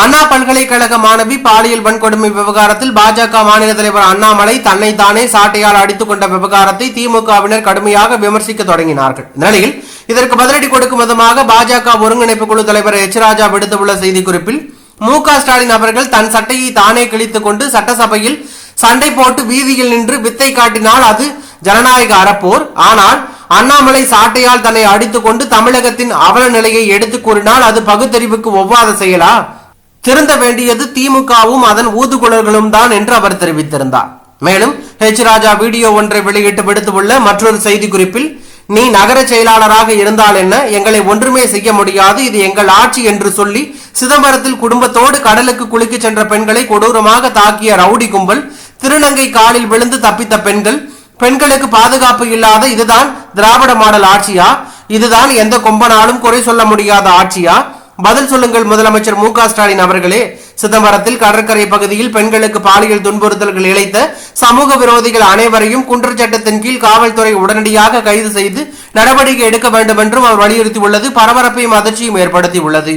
அண்ணா பல்கலைக்கழக மாணவி பாலியல் வன்கொடுமை விவகாரத்தில் பாஜக மாநில தலைவர் அண்ணாமலை தன்னை தானே சாட்டையால் அடித்துக் கொண்ட விவகாரத்தை திமுகவினர் கடுமையாக விமர்சிக்க தொடங்கினார்கள். நிலையில் இதற்கு பதிலடி கொடுக்கும் விதமாக பாஜக ஒருங்கிணைப்பு குழு தலைவர் எச். ராஜா விடுத்துள்ள செய்திக்குறிப்பில் மு. க. ஸ்டாலின் அவர்கள் தன் சட்டையை தானே கிழித்துக் கொண்டு சட்டசபையில் சண்டை போட்டு வீதியில் நின்று வித்தை காட்டினால் அது ஜனநாயக அறப்போர். ஆனால் அண்ணாமலை சாட்டையால் தன்னை அடித்துக் கொண்டு தமிழகத்தின் அவல நிலையை எடுத்துக் கூறினால் அது பகுத்தறிவுக்கு ஒவ்வாத செயலா? திருந்த வேண்டியது திமுகவும் அதன் ஊதுகுழல்களும் தான் என்று அவர் தெரிவித்திருந்தார். மேலும் ஹெச் ராஜா வீடியோ ஒன்றை வெளியிட்டு விடுத்துள்ள மற்றொரு செய்திக்குறிப்பில் நீ நகர செயலாளராக இருந்தால் என்ன? எங்களை ஒன்றுமே செய்ய முடியாது. இது எங்கள் ஆட்சி என்று சொல்லி சிதம்பரத்தில் குடும்பத்தோடு கடலுக்கு குளிக்க சென்ற பெண்களை கொடூரமாக தாக்கிய ரவுடி கும்பல் திருநங்கை காலில் விழுந்து தப்பித்த பெண்கள் பெண்களுக்கு பாதுகாப்பு இல்லாத இதுதான் திராவிட மாடல் ஆட்சியா? இதுதான் எந்த கொம்பனாலும் குறை சொல்ல முடியாத ஆட்சியா? பதில் சொல்லுங்கள் முதலமைச்சர் மு ஸ்டாலின் அவர்களே. சிதம்பரத்தில் கடற்கரை பகுதியில் பெண்களுக்கு பாலியல் துன்புறுத்தல்கள் இழைத்த சமூக விரோதிகள் அனைவரையும் குற்றச் சட்டத்தின் கீழ் காவல்துறை உடனடியாக கைது செய்து நடவடிக்கை எடுக்க வேண்டும் என்றும் அவர் வலியுறுத்தியுள்ளது. பரபரப்பையும் அதிர்ச்சியும் ஏற்படுத்தியுள்ளது.